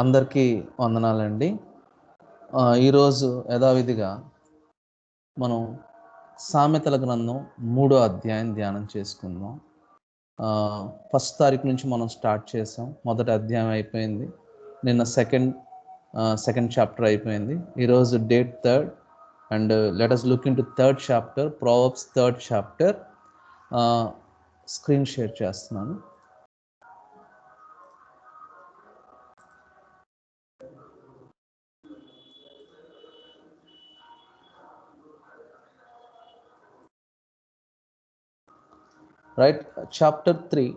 అందరికీ వందనాలండి. ఈరోజు యథావిధిగా మనం సామెతల గ్రంథం మూడో అధ్యాయం ధ్యానం చేసుకుందాం. ఫస్ట్ తారీఖు నుంచి మనం స్టార్ట్ చేసాం. మొదటి అధ్యాయం అయిపోయింది. నిన్న సెకండ్ సెకండ్ చాప్టర్ అయిపోయింది. ఈరోజు date third and let us look into third chapter proverbs third chapter. Screen share చేస్తున్నాను. Right? Chapter 3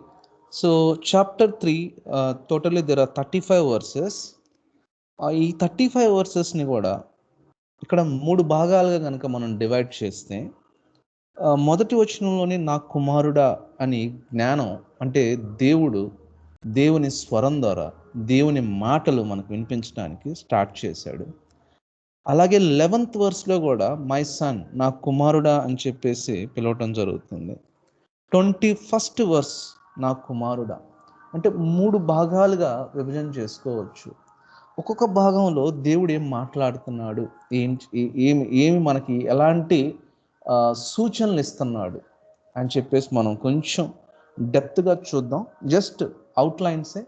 so chapter 3 uh, totally there are 35 verses. Uh, ఈ థర్టీ ఫైవ్ వర్సెస్ని కూడా ఇక్కడ మూడు భాగాలుగా కనుక మనం డివైడ్ చేస్తే uh, మొదటి వచనంలోనే నా కుమారుడా అని జ్ఞానం అంటే దేవుడు దేవుని స్వరం ద్వారా దేవుని మాటలు మనకు వినిపించడానికి స్టార్ట్ చేశాడు. అలాగే లెవెంత్ వర్స్లో కూడా మై సన్ నా కుమారుడా అని చెప్పేసి పిలవటం జరుగుతుంది. ట్వంటీ ఫస్ట్ వర్స్ నా కుమారుడా. అంటే మూడు భాగాలుగా విభజన చేసుకోవచ్చు. ఒక్కొక్క భాగంలో దేవుడు ఏం మాట్లాడుతున్నాడు? ఏం ఏమి ఏమి మనకి ఎలాంటి సూచనలు ఇస్తున్నాడు? అని చెప్పేసి మనం కొంచెం డెప్త్గా చూద్దాం. జస్ట్ అవుట్లైన్సే.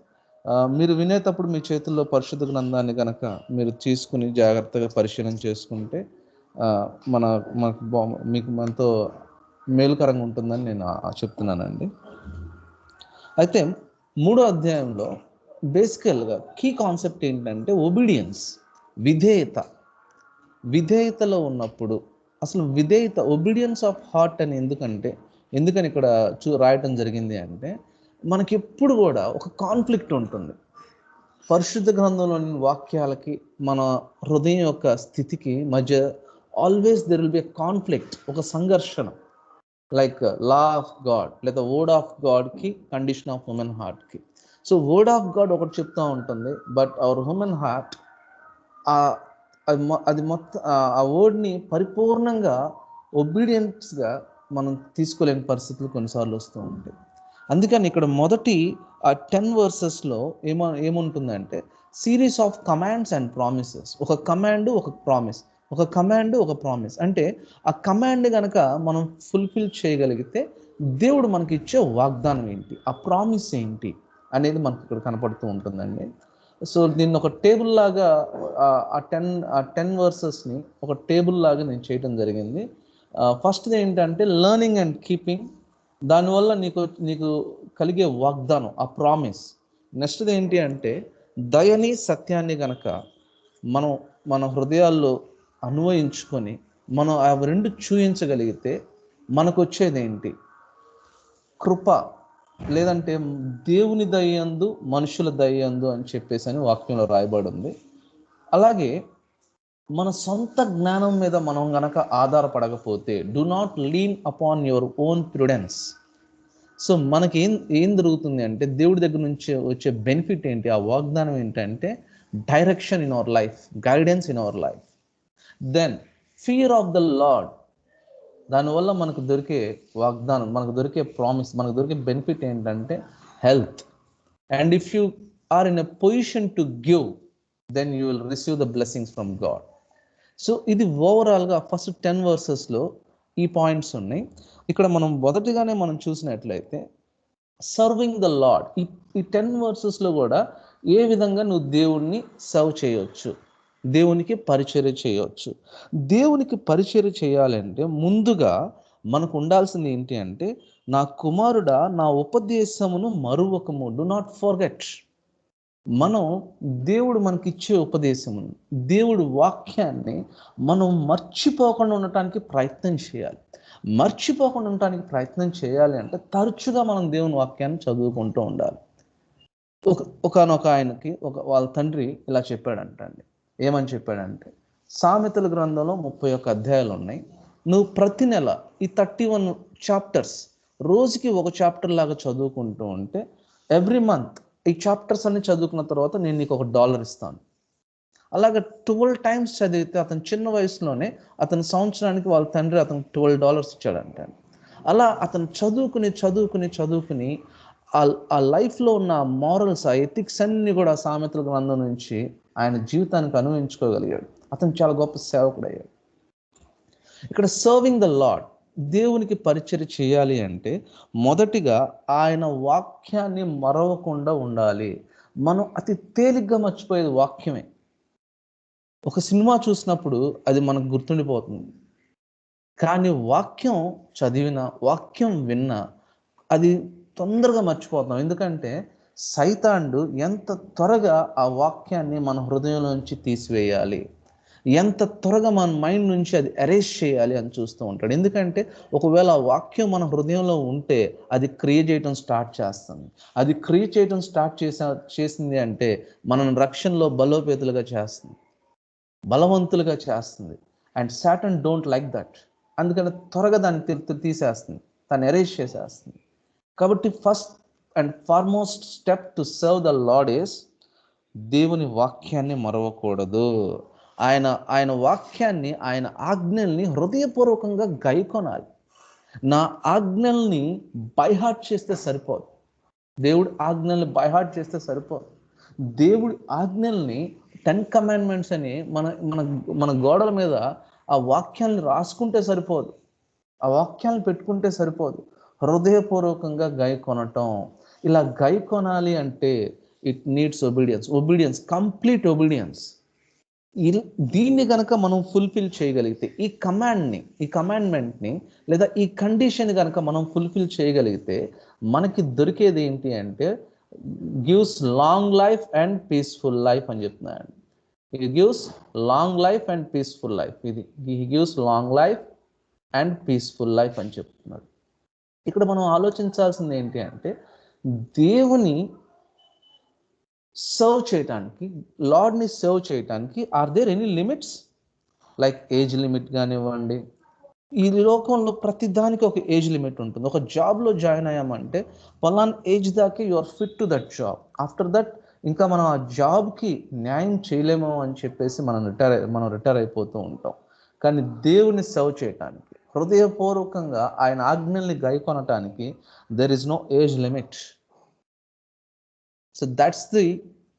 మీరు వినేటప్పుడు మీ చేతుల్లో పరిశుద్ధ గ్రంథాన్ని కనుక మీరు తీసుకుని జాగ్రత్తగా పరిశీలన చేసుకుంటే మన మనకు బా- మీకు మనతో మేలుకరంగా ఉంటుందని నేను చెప్తున్నానండి. అయితే మూడో అధ్యాయంలో బేసికల్గా కీ కాన్సెప్ట్ ఏంటంటే ఒబీడియన్స్ విధేయత. విధేయతలో ఉన్నప్పుడు అసలు విధేయత ఒబీడియన్స్ ఆఫ్ హార్ట్ అని ఎందుకంటే ఎందుకని ఇక్కడ చూ రాయటం జరిగింది అంటే మనకి ఎప్పుడు కూడా ఒక కాన్ఫ్లిక్ట్ ఉంటుంది. పరిశుద్ధ గ్రంథంలోని వాక్యాలకి మన హృదయం యొక్క స్థితికి మధ్య always there will be conflict ఒక సంఘర్షణ. లైక్ లా ఆఫ్ గాడ్ లేదా వర్డ్ ఆఫ్ గాడ్కి కండిషన్ ఆఫ్ హ్యూమన్ హార్ట్కి. సో వర్డ్ ఆఫ్ గాడ్ ఒకటి చెప్తూ ఉంటుంది బట్ అవర్ హ్యూమన్ హార్ట్ అది అది మొత్తం ఆ- ఆ వర్డ్ని పరిపూర్ణంగా ఒబీడియన్స్గా మనం తీసుకోలేని పరిస్థితులు కొన్నిసార్లు వస్తూ ఉంటాయి. అందుకని ఇక్కడ మొదటి ఆ టెన్ వర్సెస్లో ఏమ ఏముంటుందంటే series of commands and promises. ఒక కమాండ్ ఒక ప్రామిస్. ఒక కమాండ్ ఒక ప్రామిస్ అంటే ఆ కమాండ్ కనుక మనం ఫుల్ఫిల్ చేయగలిగితే దేవుడు మనకి ఇచ్చే వాగ్దానం ఏంటి? ఆ ప్రామిస్ ఏంటి? అనేది మనకి ఇక్కడ కనపడుతూ ఉంటుందండి. సో దీన్ని ఒక టేబుల్ లాగా ఆ- టెన్ ఆ టెన్ వర్సెస్ని ఒక టేబుల్ లాగా నేను చేయడం జరిగింది. ఫస్ట్ది ఏంటంటే లెర్నింగ్ అండ్ కీపింగ్ దానివల్ల నీకు నీకు కలిగే వాగ్దానం ఆ ప్రామిస్ నెక్స్ట్ది ఏంటి అంటే దయని సత్యాన్ని గనక మనం మన హృదయాల్లో అన్వయించుకొని మనం ఆ రెండు చూయించగలిగితే మనకు వచ్చేది ఏంటి కృప లేదంటే దేవుని దయ్యందు మనుషుల దయ్యందు అని చెప్పేసి అని వాక్యంలో రాయబడి ఉంది అలాగే మన సొంత జ్ఞానం మీద మనం గనక ఆధారపడకపోతే do not lean upon your own prudence so మనకి ఏం ఏం జరుగుతుంది అంటే దేవుడి దగ్గర నుంచి వచ్చే బెనిఫిట్ ఏంటి? ఆ వాగ్దానం ఏంటంటే direction in our life guidance in our life then fear of the Lord దానివల్ల మనకు దొరికే వాగ్దానం మనకు దొరికే ప్రామిస్ మనకు దొరికే బెనిఫిట్ ఏంటంటే health and if you are in a position to give then you will receive the blessings from God so ఇది ఓవరాల్గా ఫస్ట్ టెన్ వర్సెస్లో ఈ పాయింట్స్ ఉన్నాయి. ఇక్కడ మనం మొదటిగానే మనం చూసినట్లయితే సర్వింగ్ ద లాడ్ ఈ ఈ టెన్ వర్సెస్లో కూడా ఏ విధంగా నువ్వు దేవుణ్ణి సర్వ్ చేయొచ్చు? దేవునికి పరిచర్య చేయవచ్చు దేవునికి పరిచర్య చేయాలంటే ముందుగా మనకు ఉండాల్సింది ఏంటి అంటే నా కుమారుడా నా ఉపదేశమును మరువకము డు నాట్ ఫర్గెట్ మనం దేవుడు మనకిచ్చే ఉపదేశమును దేవుడు వాక్యాన్ని మనం మర్చిపోకుండా ఉండటానికి ప్రయత్నం చేయాలి. మర్చిపోకుండా ఉండటానికి ప్రయత్నం చేయాలి అంటే తరచుగా మనం దేవుని వాక్యాన్ని చదువుకుంటూ ఉండాలి. ఒక ఒకనొక ఆయనకి ఒక వాళ్ళ తండ్రి ఇలా చెప్పాడంటండి. ఏమని చెప్పాడంటే సామెతల గ్రంథంలో ముప్పై ఒక్క అధ్యాయాలు ఉన్నాయి. నువ్వు ప్రతి నెల ఈ థర్టీ వన్ చాప్టర్స్ రోజుకి ఒక చాప్టర్ లాగా చదువుకుంటూ ఉంటే ఎవ్రీ మంత్ ఈ చాప్టర్స్ అన్ని చదువుకున్న తర్వాత నేను నీకు ఒక డాలర్ ఇస్తాను. అలాగే ట్వెల్వ్ టైమ్స్ చదివితే అతను చిన్న వయసులోనే అతని సంవత్సరానికి వాళ్ళ తండ్రి అతను ట్వెల్వ్ డాలర్స్ ఇచ్చాడంట. అలా అతను చదువుకుని చదువుకుని చదువుకుని ఆ లైఫ్లో ఉన్న మారల్స్ ఆ ఎథిక్స్ అన్ని కూడా సామెతల గ్రంథం నుంచి ఆయన జీవితానికి అనువయించుకోగలిగాడు అతను చాలా గొప్ప సేవకుడు అయ్యాడు ఇక్కడ సర్వింగ్ ద లాడ్ దేవునికి పరిచయం చేయాలి అంటే మొదటిగా ఆయన వాక్యాన్ని మరవకుండా ఉండాలి. మనం అతి తేలిగ్గా మర్చిపోయేది వాక్యమే. ఒక సినిమా చూసినప్పుడు అది మనకు గుర్తుండిపోతుంది. కానీ వాక్యం చదివిన వాక్యం విన్న అది తొందరగా మర్చిపోతాం ఎందుకంటే సైతాండు ఎంత త్వరగా ఆ వాక్యాన్ని మన హృదయంలోంచి తీసివేయాలి? ఎంత త్వరగా మన మైండ్ నుంచి అది అరేంజ్ చేయాలి అని చూస్తూ ఉంటాడు. ఎందుకంటే ఒకవేళ ఆ వాక్యం మన హృదయంలో ఉంటే అది క్రియ చేయటం స్టార్ట్ చేస్తుంది. అది క్రియ చేయటం స్టార్ట్ చేసా చేసింది అంటే మనం రక్షణలో బలోపేతులుగా చేస్తుంది. బలవంతులుగా చేస్తుంది. And Satan don't like that. అందుకని త్వరగా దాన్ని తీసేస్తుంది. దాన్ని అరేంజ్ చేసేస్తుంది. కాబట్టి first and foremost step to serve the Lord is దేవుని వాక్యాన్ని మరవకూడదు. ఆయన ఆయన వాక్యాన్ని ఆయన ఆజ్ఞల్ని హృదయపూర్వకంగా గైకొనాలి. నా ఆజ్ఞల్ని బైహార్ట్ చేస్తే సరిపోదు. దేవుడి ఆజ్ఞల్ని బైహార్ట్ చేస్తే సరిపోదు. దేవుడి ఆజ్ఞల్ని టెన్ కమాండ్మెంట్స్ అని మన మన మన గోడల మీద ఆ వాక్యాన్ని రాసుకుంటే సరిపోదు. ఆ వాక్యాలను పెట్టుకుంటే సరిపోదు. హృదయపూర్వకంగా గై కొనటం ఇలా గై కొనాలి అంటే it needs obedience obedience complete obedience దీన్ని కనుక మనం ఫుల్ఫిల్ చేయగలిగితే ఈ కమాండ్ని ఈ కమాండ్మెంట్ని లేదా ఈ కండిషన్ కనుక మనం ఫుల్ఫిల్ చేయగలిగితే మనకి దొరికేది ఏంటి అంటే gives long life and peaceful life అని చెప్తున్నాయండి ఈ gives long life and peaceful life ఇది he gives long life and peaceful life అని చెప్తున్నాడు. ఇక్కడ మనం ఆలోచించాల్సింది ఏంటి అంటే దేవుని సర్వ్ చేయటానికి లార్డ్ని సర్వ్ చేయటానికి are there any limits like age limit కానివ్వండి. ఈ లోకంలో ప్రతి దానికి ఒక ఏజ్ లిమిట్ ఉంటుంది. ఒక జాబ్లో జాయిన్ అయ్యామంటే పలాన్ age దాకే you are fit to that job after that ఇంకా మనం ఆ జాబ్కి న్యాయం చేయలేమో అని చెప్పేసి మనం రిటైర్ మనం రిటైర్ అయిపోతూ ఉంటాం. కానీ దేవుని సర్వ్ చేయటానికి హృదయపూర్వకంగా ఆయన ఆజ్ఞల్ని గైకొనటానికి there is no age limit so that's the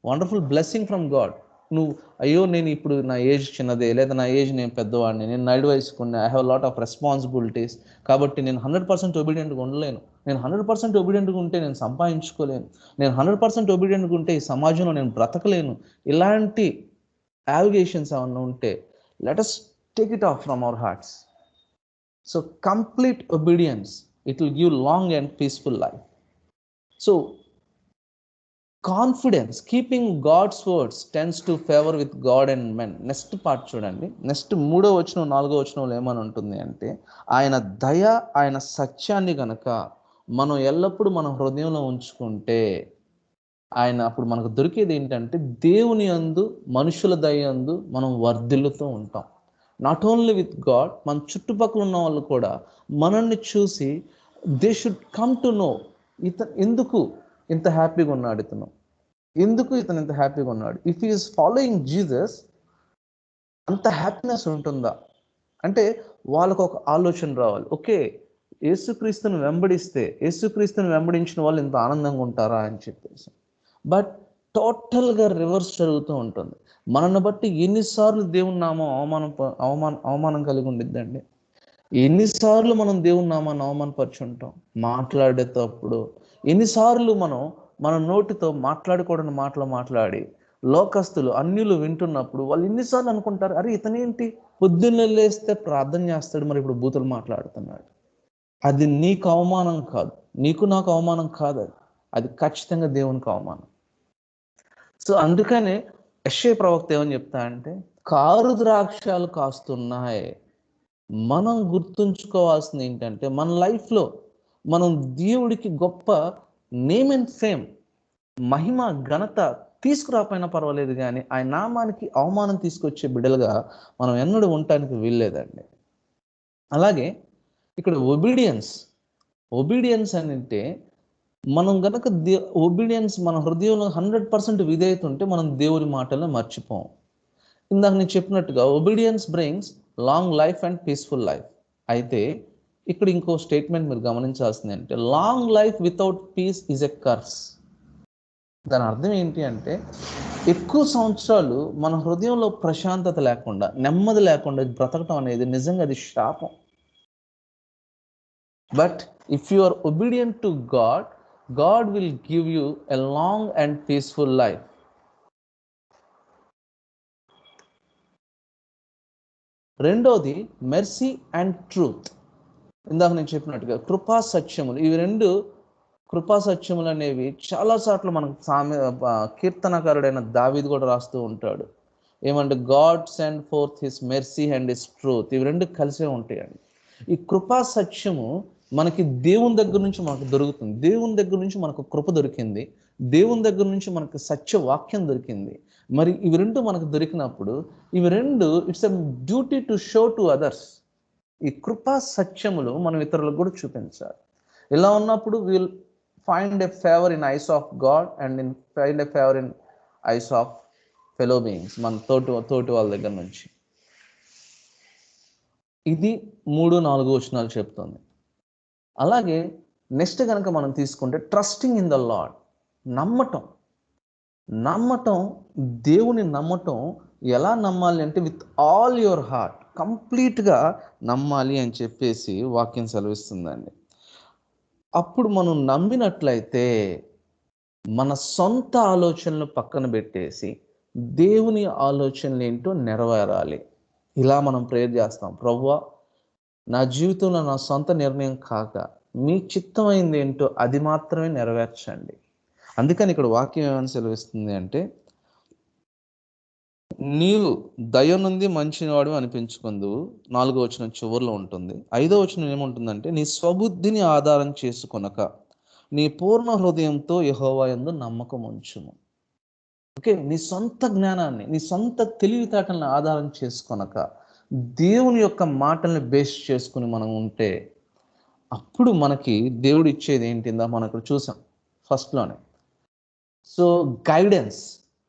wonderful blessing from God నువ్వు అయ్యో నేను ఇప్పుడు నా ఏజ్ చిన్నదే లేదా నా ఏజ్ నేను పెద్దవాడిని నేను నైడ్ వయసుకున్నా I have lot of responsibilities కాబట్టి నేను హండ్రెడ్ పర్సెంట్ ఒబీడియంట్గా ఉండలేను. నేను హండ్రెడ్ పర్సెంట్ ఒబీడియంట్గా ఉంటే నేను సంపాదించుకోలేను. నేను హండ్రెడ్ పర్సెంట్ ఒబీడియంట్గా ఉంటే ఈ సమాజంలో నేను బ్రతకలేను. ఇలాంటి యావిగేషన్స్ ఏమన్నా ఉంటే let us take it off from our hearts so complete obedience it will give long and peaceful life so confidence keeping God's words tends to favour with God and men next part చూడండి. Next మూడో వచనం నాలుగో వచనంలో ఏమని ఉంటుంది అంటే ఆయన దయ ఆయన సత్యాన్ని గనక మనం ఎల్లప్పుడూ మన హృదయంలో ఉంచుకుంటే ఆయన అప్పుడు మనకు దొరికేది ఏంటంటే దేవుని అందు మనుషుల దయ అందు మనం వర్ధిల్లుతూ ఉంటాం. నాట్ ఓన్లీ విత్ గాడ్ మన చుట్టుపక్కల ఉన్న వాళ్ళు కూడా మనల్ని చూసి they should come to know ఇత ఎందుకు ఇంత హ్యాపీగా ఉన్నాడు ఇతను? ఎందుకు ఇతను ఇంత హ్యాపీగా ఉన్నాడు? ఇఫ్ ఈస్ ఫాలోయింగ్ జీసస్ అంత హ్యాపీనెస్ ఉంటుందా? అంటే వాళ్ళకు ఒక ఆలోచన రావాలి. ఓకే యేసుక్రీస్తుని వెంబడిస్తే యేసుక్రీస్తుని వెంబడించిన వాళ్ళు ఇంత ఆనందంగా ఉంటారా అని చెప్పేసి. బట్ టోటల్గా రివర్స్ జరుగుతూ ఉంటుంది. మనను బట్టి ఎన్నిసార్లు దేవుని నామం అవమానం అవమానం అవమానం కలిగి ఉండిద్దండి. ఎన్నిసార్లు మనం దేవుని నామాన్ని అవమానపరుచుంటాం? మాట్లాడేటప్పుడు ఎన్నిసార్లు మనం మన నోటితో మాట్లాడకూడని మాటలు మాట్లాడి లోకస్తులు అన్యులు వింటున్నప్పుడు వాళ్ళు ఎన్నిసార్లు అనుకుంటారు అరే ఇతనేంటి? పొద్దున్న లేస్తే ప్రార్థన చేస్తాడు మరి ఇప్పుడు బూతులు మాట్లాడుతున్నాడు. అది నీకు అవమానం కాదు. నీకు నాకు అవమానం కాదు అది. అది ఖచ్చితంగా దేవునికి అవమానం. సో అందుకనే యశ్వ ప్రవక్త ఏమని చెప్తా అంటే కారు ద్రాక్షాలు కాస్తున్నాయి. మనం గుర్తుంచుకోవాల్సింది ఏంటంటే మన లైఫ్లో మనం దేవుడికి గొప్ప నేమ్ అండ్ ఫేమ్ మహిమ ఘనత తీసుకురాపోయినా పర్వాలేదు కానీ ఆయన నామానికి అవమానం తీసుకొచ్చే బిడ్డలుగా మనం ఎన్నడూ ఉండటానికి వీల్లేదండి. అలాగే ఇక్కడ ఒబీడియన్స్ ఒబీడియన్స్ అని అంటే మనం గనక దే ఒబీడియన్స్ మన హృదయంలో హండ్రెడ్ పర్సెంట్ విధేయత ఉంటే మనం దేవుని మాటలను మర్చిపోం. ఇందాక నేను చెప్పినట్టుగా obedience brings long life and peaceful life అయితే ఇక్కడ ఇంకో స్టేట్మెంట్ మీరు గమనించాల్సింది అంటే long life without peace is a curse దాని అర్థం ఏంటి అంటే ఎక్కువ సంవత్సరాలు మన హృదయంలో ప్రశాంతత లేకుండా నెమ్మది లేకుండా బ్రతకటం అనేది నిజంగా అది శాపం. But if you are obedient to God God will give you a long and peaceful life రెండోది మెర్సీ అండ్ ట్రూత్ ఇందాక నేను చెప్పినట్టుగా కృపా సత్యములు. ఇవి రెండు కృపా సత్యములు అనేవి చాలాసార్లు మనకు సామె కీర్తనకారుడైన దావీద్ కూడా రాస్తూ ఉంటాడు. ఏమంటే God send forth his mercy and his truth ఇవి రెండు కలిసే ఉంటాయండి. ఈ కృపా సత్యము మనకి దేవుని దగ్గర నుంచి మనకు దొరుకుతుంది. దేవుని దగ్గర నుంచి మనకు కృప దొరికింది. దేవుని దగ్గర నుంచి మనకు సత్య వాక్యం దొరికింది. మరి ఇవి రెండు మనకు దొరికినప్పుడు ఇవి రెండు it's a duty to show to others ఈ కృపా సత్యములు మనం ఇతరులకు కూడా చూపించాలి. ఇలా ఉన్నప్పుడు will find a favour in eyes of God and in find a favour in eyes of fellow beings మన తోటి తోటి వాళ్ళ దగ్గర నుంచి. ఇది మూడు నాలుగు వచనాలు చెప్తుంది. అలాగే నెక్స్ట్ కనుక మనం తీసుకుంటే ట్రస్టింగ్ ఇన్ ద లాడ్ నమ్మటం. నమ్మటం దేవుని నమ్మటం ఎలా నమ్మాలి అంటే విత్ ఆల్ యువర్ హార్ట్ కంప్లీట్గా నమ్మాలి అని చెప్పేసి వాక్యం సెలవిస్తుందండి. అప్పుడు మనం నమ్మినట్లయితే మన సొంత ఆలోచనలు పక్కన పెట్టేసి దేవుని ఆలోచనలు ఏంటో నెరవేరాలి. ఇలా మనం ప్రేయర్ చేస్తాం. ప్రవ్వా నా జీవితంలో నా సొంత నిర్ణయం కాక మీ చిత్తమైంది ఏంటో అది మాత్రమే నెరవేర్చండి. అందుకని ఇక్కడ వాక్యం ఏమని సెలవిస్తుంది అంటే నీవు దయ నుండి మంచివాడు అనిపించుకుందు నాలుగో వచనం చివరిలో ఉంటుంది. ఐదో వచనం ఏముంటుందంటే నీ స్వబుద్ధిని ఆధారం చేసుకొనక నీ పూర్ణ హృదయంతో యహోవా యందు నమ్మకం ఉంచుము. ఓకే? నీ సొంత జ్ఞానాన్ని నీ సొంత తెలివితేటలను ఆధారం చేసుకొనక దేవుని యొక్క మాటల్ని బేస్ చేసుకుని మనం ఉంటే అప్పుడు మనకి దేవుడు ఇచ్చేది ఏంటిందా మనం ఇక్కడ చూసాం ఫస్ట్లోనే so guidance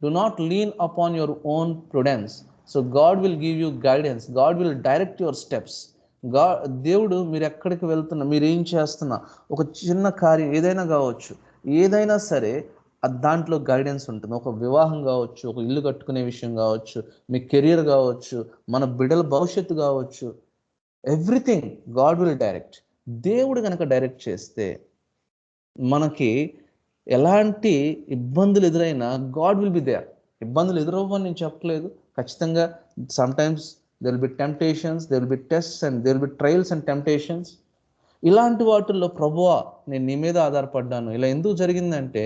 do not lean upon your own prudence so God will give you guidance God will direct your స్టెప్స్గా దేవుడు మీరు ఎక్కడికి వెళ్తున్నా మీరు ఏం చేస్తున్నా ఒక చిన్న కార్యం ఏదైనా కావచ్చు ఏదైనా సరే దాంట్లో గైడెన్స్ ఉంటుంది. ఒక వివాహం కావచ్చు ఒక ఇల్లు కట్టుకునే విషయం కావచ్చు మీ కెరియర్ కావచ్చు మన బిడ్డల భవిష్యత్తు కావచ్చు. ఎవ్రీథింగ్ గాడ్ విల్ డైరెక్ట్ దేవుడు కనుక డైరెక్ట్ చేస్తే మనకి ఎలాంటి ఇబ్బందులు ఎదురైనా గాడ్ విల్ బి దేర్ ఇబ్బందులు ఎదురవ్వని నేను చెప్పలేదు. ఖచ్చితంగా sometimes there there will be temptations there will be test and there will be trials and temptations ఇలాంటి వాటిల్లో ప్రభువా నేను నీ మీద ఆధారపడ్డాను. ఇలా ఎందుకు జరిగిందంటే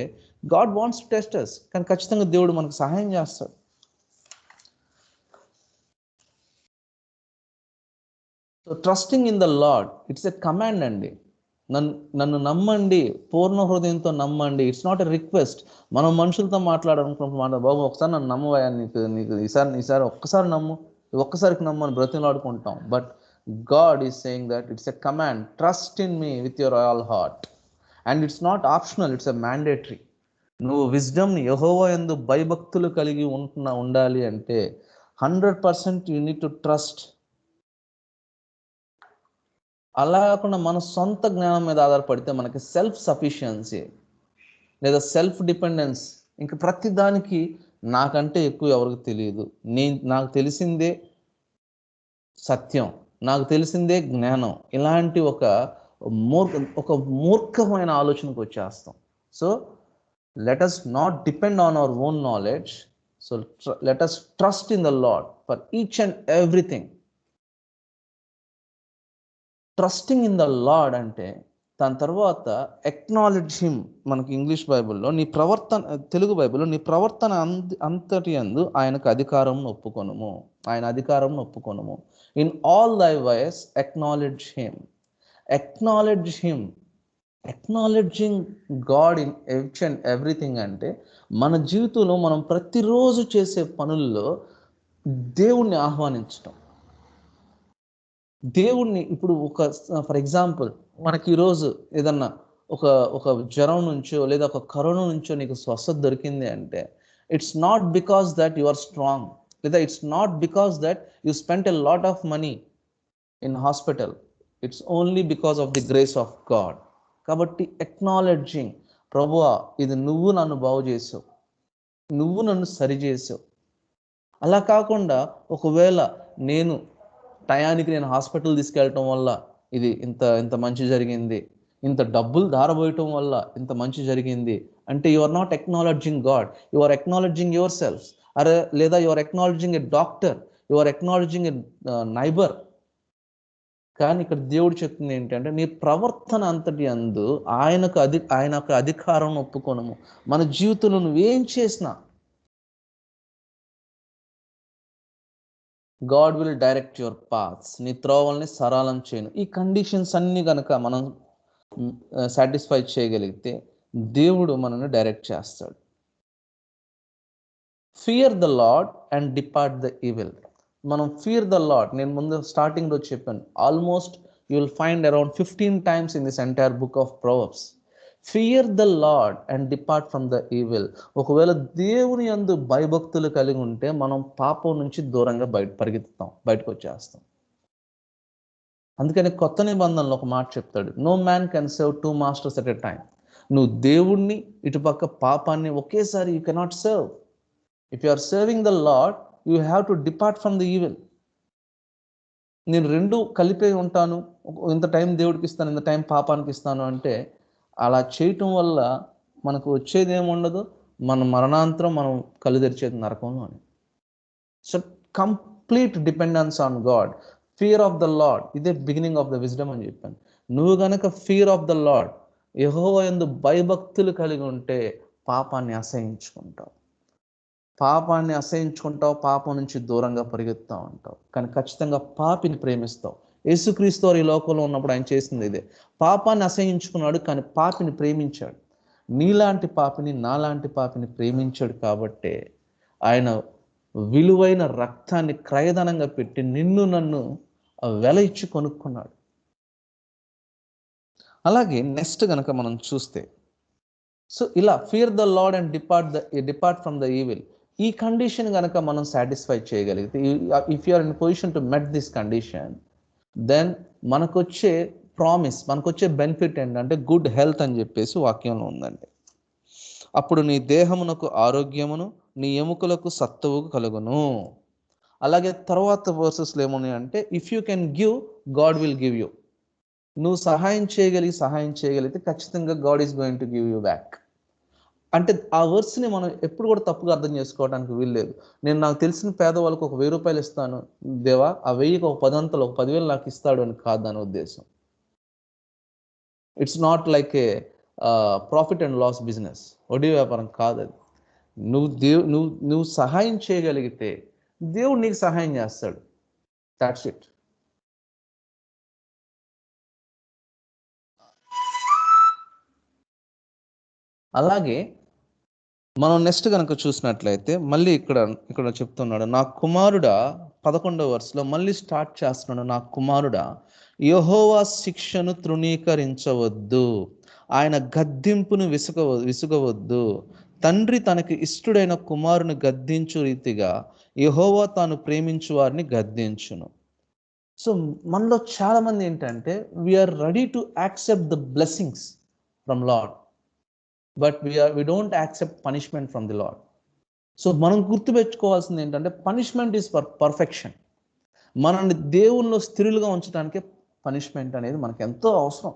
గాడ్ వాంట్స్ టెస్టర్స్ కానీ ఖచ్చితంగా దేవుడు మనకు సహాయం చేస్తాడు. So trusting in the Lord it's a command అండి. నన్ను నన్ను నమ్మండి పూర్ణ హృదయంతో నమ్మండి. ఇట్స్ నాట్ ఎ రిక్వెస్ట్ మనం మనుషులతో మాట్లాడాలనుకున్నప్పుడు మాట బాబు ఒకసారి నన్ను నమ్మవయ్యా నీకు నీకు ఈసారి ఈసారి ఒక్కసారి నమ్ము ఒక్కసారికి నమ్మని బ్రతిలాడుకుంటాం but God is saying that it's a command trust in me with your all heart and it's not optional it's a mandatory నువ్వు విజ్డమ్ని యహోవా ఎందు భయభక్తులు కలిగి ఉంటున్నా ఉండాలి అంటే hundred percent you need to trust. అలా కాకుండా మన సొంత జ్ఞానం మీద ఆధారపడితే మనకి సెల్ఫ్ సఫిషియన్సీ లేదా సెల్ఫ్ డిపెండెన్స్ ఇంకా ప్రతి దానికి నాకంటే ఎక్కువ ఎవరికి తెలియదు. నేను నాకు తెలిసిందే సత్యం. నాకు తెలిసిందే జ్ఞానం. ఇలాంటి ఒక మూర్ఖ ఒక మూర్ఖమైన ఆలోచనకు వచ్చేస్తాం. So let us not depend on our own knowledge so let us trust in the Lord for each and everything trusting in the Lord అంటే దాని తర్వాత ఎక్నాలెడ్జ్ హిమ్ మనకి ఇంగ్లీష్ బైబిల్లో నీ ప్రవర్తన తెలుగు బైబిల్లో నీ ప్రవర్తన అంత అంతటి అందు ఆయనకు అధికారం ఒప్పుకొనుము. ఆయన అధికారం ఒప్పుకొనుము. In all thy ways acknowledge him acknowledge him acknowledging God in each and everything అంటే మన జీవితంలో మనం ప్రతిరోజు చేసే పనుల్లో దేవుణ్ణి ఆహ్వానించటం. దేవుణ్ణి ఇప్పుడు ఒక ఫర్ ఎగ్జాంపుల్ మనకి ఈరోజు ఏదన్నా ఒక ఒక జ్వరం నుంచో లేదా ఒక కరోనా నుంచో నీకు స్వస్థత దొరికింది అంటే it's not because that you are strong లేదా it's not because that you spend a lot of money in hospital it's only because of the grace of God కాబట్టి ఎక్నాలెడ్జింగ్ ప్రభువా ఇది నువ్వు నన్ను బాగు చేసావు. నువ్వు నన్ను సరిచేసావు అలా కాకుండా ఒకవేళ నేను టయానికి నేను హాస్పిటల్ తీసుకెళ్ళటం వల్ల ఇది ఇంత ఇంత మంచి జరిగింది ఇంత డబ్బులు దారబోయటం వల్ల ఇంత మంచి జరిగింది అంటే you are not acknowledging God you are acknowledging yourself అరే లేదా you are acknowledging a doctor you are acknowledging a neighbour కానీ ఇక్కడ దేవుడు చెప్తుంది ఏంటంటే నీ ప్రవర్తన అంతటి అందు ఆయనకు అధి ఆయన యొక్క అధికారం ఒప్పుకోనము. మన జీవితంలో నువ్వేం చేసినా God will direct your paths నీ త్రోవల్ని సరళం చేయను. ఈ కండిషన్స్ అన్ని కనుక మనం సాటిస్ఫై చేయగలిగితే దేవుడు మనల్ని డైరెక్ట్ చేస్తాడు. Fear the Lord and depart the evil మనం ఫియర్ ద లాడ్ నేను ముందు స్టార్టింగ్లో చెప్పాను. Almost you will find around fifteen times in this entire book of Proverbs fear the Lord and depart from the evil ఒకవేళ దేవుని యందు భయభక్తులు కలిగి ఉంటే మనం పాపం నుంచి దూరంగా బయట పరిగెత్తుతాం. బయటకు వచ్చేస్తాం. అందుకని కొత్త నిబంధనలో ఒక మాట చెప్తాడు. No man can serve two masters at a time నువ్వు దేవుణ్ణి ఇటుపక్క పాపాన్ని ఒకేసారి you cannot serve if you are serving the Lord you have to depart from the evil నేను రెండు కలిపే ఉంటాను. ఇంత టైం దేవుడికి ఇస్తాను ఇంత టైం పాపానికి ఇస్తాను అంటే అలా చేయటం వల్ల మనకు వచ్చేది ఏముండదు మన మరణాంతరం మనం కళ్ళు తెరిచేది అని. So complete dependence on God fear of the Lord ఇదే బిగినింగ్ ఆఫ్ ద విజ్డమ్ అని చెప్పాను. నువ్వు గనక ఫియర్ ఆఫ్ ద లాడ్ యహో ఎందు భయభక్తులు కలిగి ఉంటే పాపాన్ని అసహించుకుంటావు. పాపాన్ని అసహించుకుంటావు పాపం నుంచి దూరంగా పరిగెత్తుతూ ఉంటావు. కానీ ఖచ్చితంగా పాపిని ప్రేమిస్తావు. యేసుక్రీస్తు వారి ఈ లోకంలో ఉన్నప్పుడు ఆయన చేసింది ఇదే. పాపాన్ని అసహించుకున్నాడు కానీ పాపిని ప్రేమించాడు. నీలాంటి పాపిని నాలాంటి పాపిని ప్రేమించాడు కాబట్టే ఆయన విలువైన రక్తాన్ని క్రయధనంగా పెట్టి నిన్ను నన్ను వెల ఇచ్చి కొనుక్కున్నాడు. అలాగే నెక్స్ట్ గనక మనం చూస్తే సో ఇలా fear the Lord and depart the depart from the evil. ఈ కండిషన్ కనుక మనం సాటిస్ఫై చేయగలిగితే if you're in position to met this condition then మనకొచ్చే promise మనకు వచ్చే బెనిఫిట్ ఏంటంటే గుడ్ హెల్త్ అని చెప్పేసి వాక్యంలో ఉందండి. అప్పుడు నీ దేహమునకు ఆరోగ్యమును నీ ఎముకలకు సత్తువు కలుగును. అలాగే తర్వాత వర్సెస్లు ఏమున్నాయి అంటే if you can give God will give you నువ్వు సహాయం చేయగలిగి సహాయం చేయగలిగితే ఖచ్చితంగా God is going to give you back అంటే ఆ వర్డ్స్ని మనం ఎప్పుడు కూడా తప్పుగా అర్థం చేసుకోవడానికి వీల్లేదు. నేను నాకు తెలిసిన పేదవాళ్ళకు ఒక వెయ్యి రూపాయలు ఇస్తాను. దేవా ఆ వెయ్యికి ఒక పదంతలు ఒక పదివేలు నాకు ఇస్తాడు అని కాదు దాని ఉద్దేశం it's not like a profit and loss business వడ్డీ వ్యాపారం కాదు అది. నువ్వు దేవు నువ్వు నువ్వు సహాయం చేయగలిగితే దేవుడు నీకు సహాయం చేస్తాడు. దాట్స్ ఇట్ అలాగే మనం నెక్స్ట్ కనుక చూసినట్లయితే మళ్ళీ ఇక్కడ ఇక్కడ చెప్తున్నాడు నా కుమారుడా పదకొండవ వరుసలో మళ్ళీ స్టార్ట్ చేస్తున్నాడు నా కుమారుడా యహోవా శిక్షను తృణీకరించవద్దు ఆయన గద్దింపును విసుగ విసుగవద్దు తండ్రి తనకి ఇష్టడైన కుమారుని గద్దించు రీతిగా యహోవా తాను ప్రేమించు వారిని గద్దించును. సో మనలో చాలామంది ఏంటంటే we're ready to accept the blessings from Lord but we're we don't accept punishment from the Lord so మనం గుర్తుపెట్టుకోవాల్సింది ఏంటంటే పనిష్మెంట్ ఈజ్ ఫర్ పర్ఫెక్షన్ మనల్ని దేవుల్లో స్థిరులుగా ఉంచడానికి పనిష్మెంట్ అనేది మనకు ఎంతో అవసరం.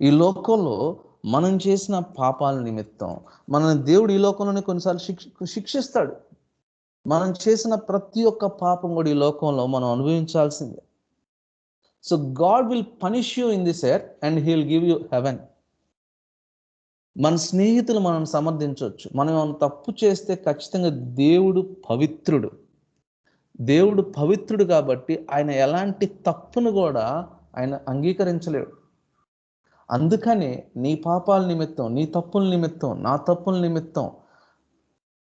ఈ లోకంలో మనం చేసిన పాపాల నిమిత్తం మనల్ని దేవుడు ఈ లోకంలోనే కొన్నిసార్లు శిక్ష శిక్షిస్తాడు. మనం చేసిన ప్రతి ఒక్క పాపం కూడా ఈ లోకంలో మనం అనుభవించాల్సిందే. So God will punish you in this er and he will give you heaven మన స్నేహితులు మనం సమర్థించవచ్చు. మనం ఏమైనా తప్పు చేస్తే ఖచ్చితంగా దేవుడు పవిత్రుడు. దేవుడు పవిత్రుడు కాబట్టి ఆయన ఎలాంటి తప్పును కూడా ఆయన అంగీకరించలేడు. అందుకనే నీ పాపాల నిమిత్తం నీ తప్పుల నిమిత్తం నా తప్పుల నిమిత్తం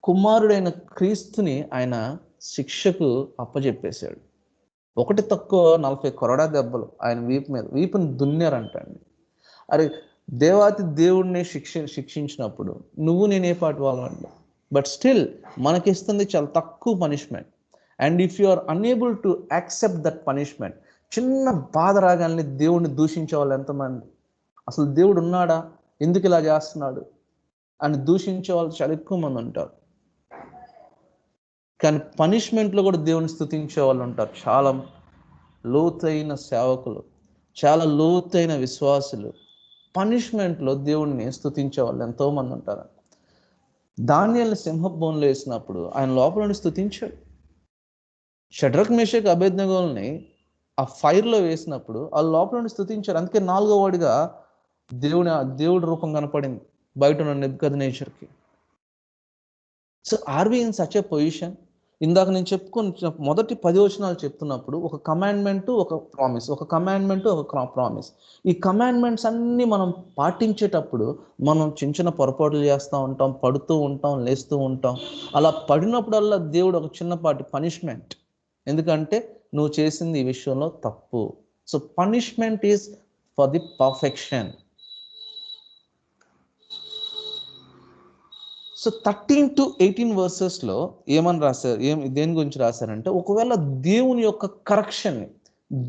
కుమారుడైన క్రీస్తుని ఆయన శిక్షకు అప్పజెప్పేశాడు. ఒకటి తక్కువ నలభై కొరడా దెబ్బలు ఆయన వీపు మీద వీపుని దున్నారంటండి. అరే దేవాతి దేవుడిని శిక్ష శిక్షించినప్పుడు నువ్వు నేనే పాటు వాళ్ళండి బట్ స్టిల్ మనకిస్తుంది చాలా తక్కువ punishment and if you are unable to accept that punishment చిన్న బాధ రాగానే దేవుడిని దూషించే వాళ్ళు ఎంతమంది? అసలు దేవుడు ఉన్నాడా? ఎందుకు ఇలా చేస్తున్నాడు? అని దూషించే వాళ్ళు చాలా ఎక్కువ మంది ఉంటారు. కానీ పనిష్మెంట్లో కూడా దేవుని స్థుతించే వాళ్ళు ఉంటారు చాలా లోతైన సేవకులు చాలా లోతైన విశ్వాసులు. పనిష్మెంట్లో దేవుణ్ణి స్థుతించే వాళ్ళు ఎంతోమంది ఉంటారు. ధాన్యాలను సింహభవన్లో వేసినప్పుడు ఆయన లోపల నుండి స్థుతించాడు షడ్రక్ మేషక్ అభేజ్ఞగోల్ని ఆ ఫైర్లో వేసినప్పుడు ఆ లోపల నుండి స్థుతించారు అందుకే నాలుగో వాడిగా దేవుని దేవుడి రూపం కనపడింది బయట ఉన్న నెబ్కద్ నేచర్కి so are we in such a position? ఇందాక నేను చెప్పుకొని మొదటి పది వచనాలు చెప్తున్నప్పుడు ఒక కమాండ్మెంట్ ఒక ప్రామిస్ ఒక కమాండ్మెంట్ ఒక ప్రామిస్ ఈ కమాండ్మెంట్స్ అన్నీ మనం పాటించేటప్పుడు మనం చిన్న చిన్న పొరపాట్లు చేస్తూ ఉంటాం పడుతూ ఉంటాం లేస్తూ ఉంటాం. అలా పడినప్పుడల్లా దేవుడు ఒక చిన్నపాటి పనిష్మెంట్ ఎందుకంటే నువ్వు చేసింది ఈ విషయంలో తప్పు. So punishment is for the perfection so thirteen to eighteen వర్సెస్లో ఏమని రాశారు? ఏం దేని గురించి రాశారంటే ఒకవేళ దేవుని యొక్క కరెక్షన్ని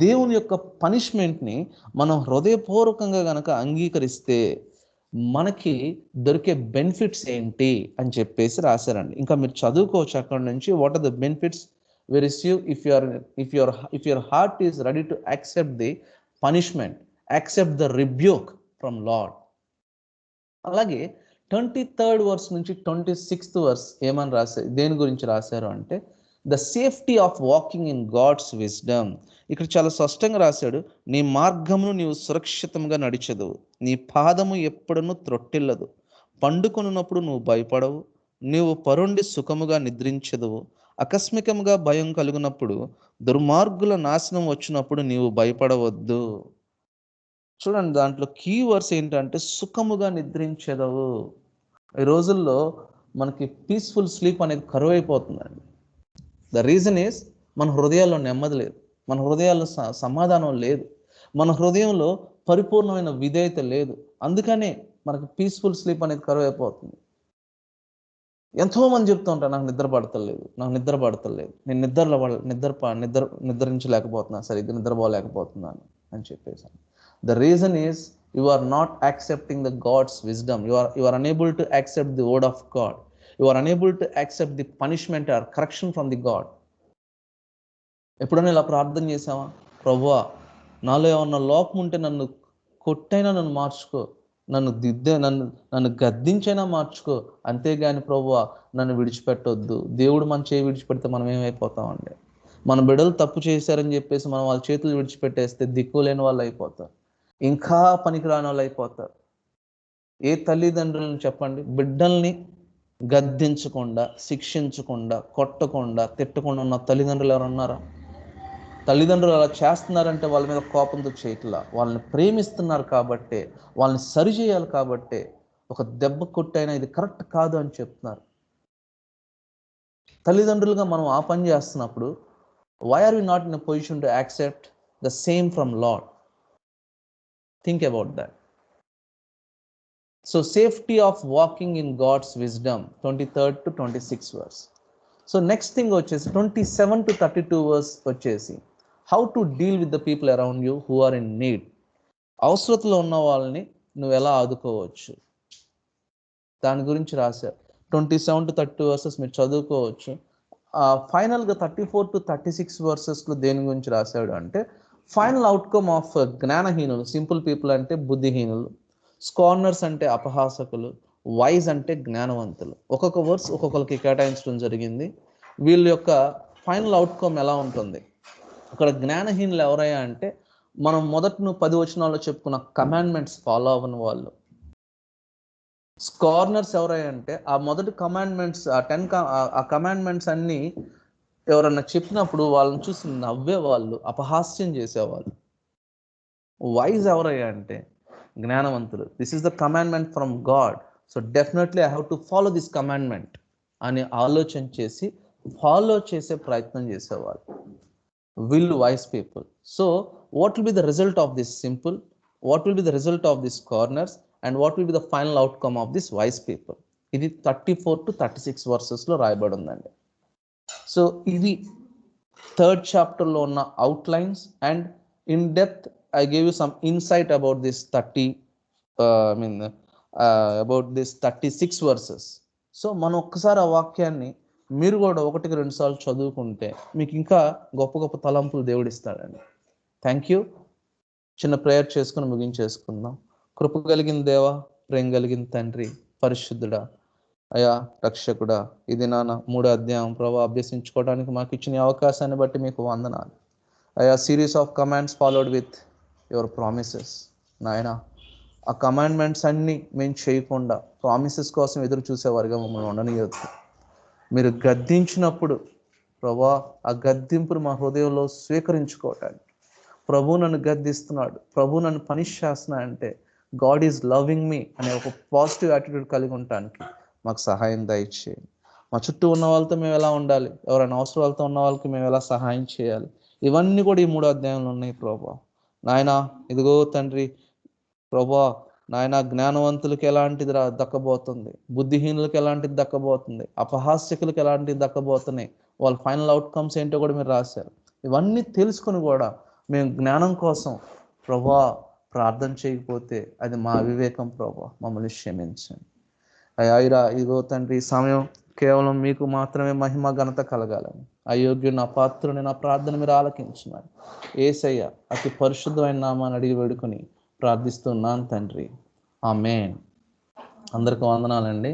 దేవుని యొక్క పనిష్మెంట్ని మనం హృదయపూర్వకంగా గనక అంగీకరిస్తే మనకి దొరికే బెనిఫిట్స్ ఏంటి అని చెప్పేసి రాశారండి. ఇంకా మీరు చదువుకోవచ్చు అక్కడ నుంచి what are the benefits we receive if your if your if your heart is ready to accept the punishment accept the rebuke from Lord అలాగే ట్వంటీ థర్డ్ వర్స్ నుంచి ట్వంటీ సిక్స్త్ వర్స్ ఏమని రాశారు దేని గురించి రాశారు అంటే the safety of walking in God's wisdom ఇక్కడ చాలా స్పష్టంగా రాశాడు నీ మార్గమును నీవు సురక్షితంగా నడిచదు నీ పాదము ఎప్పుడను త్రొట్టిల్లదు. పండుకొనున్నప్పుడు నువ్వు భయపడవు. నీవు పరుండి సుఖముగా నిద్రించదువు. ఆకస్మికంగా భయం కలిగినప్పుడు దుర్మార్గుల నాశనం వచ్చినప్పుడు నీవు భయపడవద్దు. చూడండి దాంట్లో కీ వర్స్ ఏంటంటే సుఖముగా నిద్రించేదవు. ఈ రోజుల్లో మనకి పీస్ఫుల్ స్లీప్ అనేది కరువు అయిపోతుందండి ద రీజన్ ఈస్ మన హృదయాల్లో నెమ్మది లేదు. మన హృదయాల్లో స- సమాధానం లేదు. మన హృదయంలో పరిపూర్ణమైన విధేయత లేదు. అందుకనే మనకి పీస్ఫుల్ స్లీప్ అనేది కరువు అయిపోతుంది ఎంతో మంది చెప్తూ ఉంటారు నాకు నిద్ర పడతలేదు నాకు నిద్ర పడతలేదు నేను నిద్రలో నిద్ర నిద్ర నిద్రించలేకపోతున్నా సరిగ్గా నిద్రపోలేకపోతున్నాను అని చెప్పేసాను the reason is you are not accepting the God's wisdom you are you are unable to accept the word of God you are unable to accept the punishment or correction from the God ఎప్పుడైనా ఇలా ప్రార్థన చేసావా? ప్రభువా నాలో ఏమన్నా లోపం ఉంటే నన్ను కొట్టైనా నన్ను మార్చుకో. నన్ను దిద్దే నన్ను నన్ను గద్దించైనా మార్చుకో. అంతేగాని ప్రభువా నన్ను విడిచిపెట్టొద్దు. దేవుడు మన చేయి విడిచిపెడితే మనం ఏమైపోతామండి మన బిడ్డలు తప్పు చేశారని చెప్పేసి మనం వాళ్ళ చేతులు విడిచిపెట్టేస్తే దిక్కులేని వాళ్ళు అయిపోతారు. ఇంకా పనికిరాని వాళ్ళు అయిపోతారు ఏ తల్లిదండ్రులను చెప్పండి? బిడ్డల్ని గద్దించకుండా శిక్షించకుండా కొట్టకుండా తిట్టకుండా ఉన్న తల్లిదండ్రులు ఎవరు ఉన్నారా తల్లిదండ్రులు అలా చేస్తున్నారంటే వాళ్ళ మీద కోపంతో చేయట్లా వాళ్ళని ప్రేమిస్తున్నారు కాబట్టే వాళ్ళని సరి చేయాలి కాబట్టే ఒక దెబ్బ కొట్టైనా ఇది కరెక్ట్ కాదు అని చెప్తున్నారు. తల్లిదండ్రులుగా మనం ఆ పని చేస్తున్నప్పుడు why are we not in a position to accept the same from Lord think about that so safety of walking in God's wisdom twenty third to twenty six verse so next thing వచ్చేసి twenty seven to thirty two verse వచ్చేసి how to deal with the people around you who are in need అవసరతలో ఉన్న వాళ్ళని నువ్వు ఎలా ఆదుకోవచ్చు? దాని గురించి రాశారు. Twenty seven to thirty verses మీరు చదువుకోవచ్చు. ఫైనల్గా thirty four to thirty six వర్సెస్లో దేని గురించి రాశాడు అంటే ఫైనల్ అవుట్కమ్ ఆఫ్ జ్ఞానహీనులు సింపుల్ పీపుల్ అంటే బుద్ధిహీనులు స్కార్నర్స్ అంటే అపహాసకులు వైజ్ అంటే జ్ఞానవంతులు. ఒక్కొక్క వర్డ్స్ ఒక్కొక్కరికి కేటాయించడం జరిగింది. వీళ్ళ యొక్క ఫైనల్ అవుట్కమ్ ఎలా ఉంటుంది? అక్కడ జ్ఞానహీనులు ఎవరయ్యా అంటే మనం మొదటి నువ్వు పది వచనాల్లో చెప్పుకున్న కమాండ్మెంట్స్ ఫాలో అవ్వని వాళ్ళు. స్కార్నర్స్ ఎవరయ్యా అంటే ఆ మొదటి కమాండ్మెంట్స్ ఆ టెన్ ఆ కమాండ్మెంట్స్ అన్నీ ఎవరన్నా చెప్పినప్పుడు వాళ్ళని చూసి నవ్వే వాళ్ళు అపహాస్యం చేసేవాళ్ళు. వైజ్ ఎవరయ్యా అంటే జ్ఞానవంతులు. This is the commandment from God so definitely I have to follow this commandment అని ఆలోచన చేసి ఫాలో చేసే ప్రయత్నం చేసేవాళ్ళు. Will wise people so what will be the result of this simple what will be the result of this scorners and what will be the final outcome of this wise people ఇది thirty four to thirty six వర్సెస్లో రాయబడి ఉందండి. So ఇది third చాప్టర్లో ఉన్న outlines and in depth I gave you some insight about this thirty I mean about this thirty six verses so మనం ఒక్కసారి ఆ వాక్యాన్ని మీరు కూడా ఒకటికి రెండు సార్లు చదువుకుంటే మీకు ఇంకా గొప్ప గొప్ప తలంపులు దేవుడిస్తాడండి. థ్యాంక్ యూ చిన్న ప్రేయర్ చేసుకుని ముగించేసుకుందాం. కృప కలిగిన దేవ ప్రేమ కలిగిన తండ్రి పరిశుద్ధుడా అయా రక్షకుడా ఇది నాన్న మూడో అధ్యాయం ప్రభా అభ్యసించుకోవడానికి మాకు ఇచ్చిన అవకాశాన్ని బట్టి మీకు వందనాలు. అయా series of commands followed with your promises నాయన ఆ కమాండ్మెంట్స్ అన్నీ మేము చేయకుండా ప్రామిసెస్ కోసం ఎదురు చూసేవారుగా మమ్మల్ని ఉండనియొద్దు. మీరు గద్దించినప్పుడు ప్రభా ఆ గద్దింపును మా హృదయంలో స్వీకరించుకోవటానికి. ప్రభు నన్ను గద్దిస్తున్నాడు. ప్రభు నన్ను పనిష్ చేస్తున్నా అంటే గాడ్ ఈజ్ లవింగ్ మీ అనే ఒక పాజిటివ్ యాటిట్యూడ్ కలిగి ఉండటానికి మాకు సహాయం దయచేయండి. మా చుట్టూ ఉన్న వాళ్ళతో మేము ఎలా ఉండాలి? ఎవరైనా అవసరాలతో ఉన్న వాళ్ళకి మేము ఎలా సహాయం చేయాలి? ఇవన్నీ కూడా ఈ మూడు అధ్యాయంలో ఉన్నాయి ప్రభా. నాయన ఇదిగో తండ్రి ప్రభా నాయన జ్ఞానవంతులకు ఎలాంటిది రా దక్కబోతుంది? బుద్ధిహీనులకు ఎలాంటిది దక్కబోతుంది? అపహాస్యకులకు ఎలాంటిది దక్కబోతున్నాయి? వాళ్ళ ఫైనల్ అవుట్కమ్స్ ఏంటో కూడా మీరు రాశారు. ఇవన్నీ తెలుసుకొని కూడా మేము జ్ఞానం కోసం ప్రభా ప్రార్థన చేయకపోతే అది మా అవివేకం ప్రభా. మమ్మల్ని క్షమించండి. అయ్యాయిరా ఇదిగో తండ్రి సమయం కేవలం మీకు మాత్రమే మహిమ ఘనత కలగాలని. అయోగ్యుడు నా పాత్రుని నా ప్రార్థన మీరు ఆలకించినారు ఏసయ్య అతి పరిశుద్ధమైన నామాన్ని అడిగి వేడుకొని ప్రార్థిస్తున్నాను తండ్రి. ఆ మేన్ అందరికి వందనాలండి.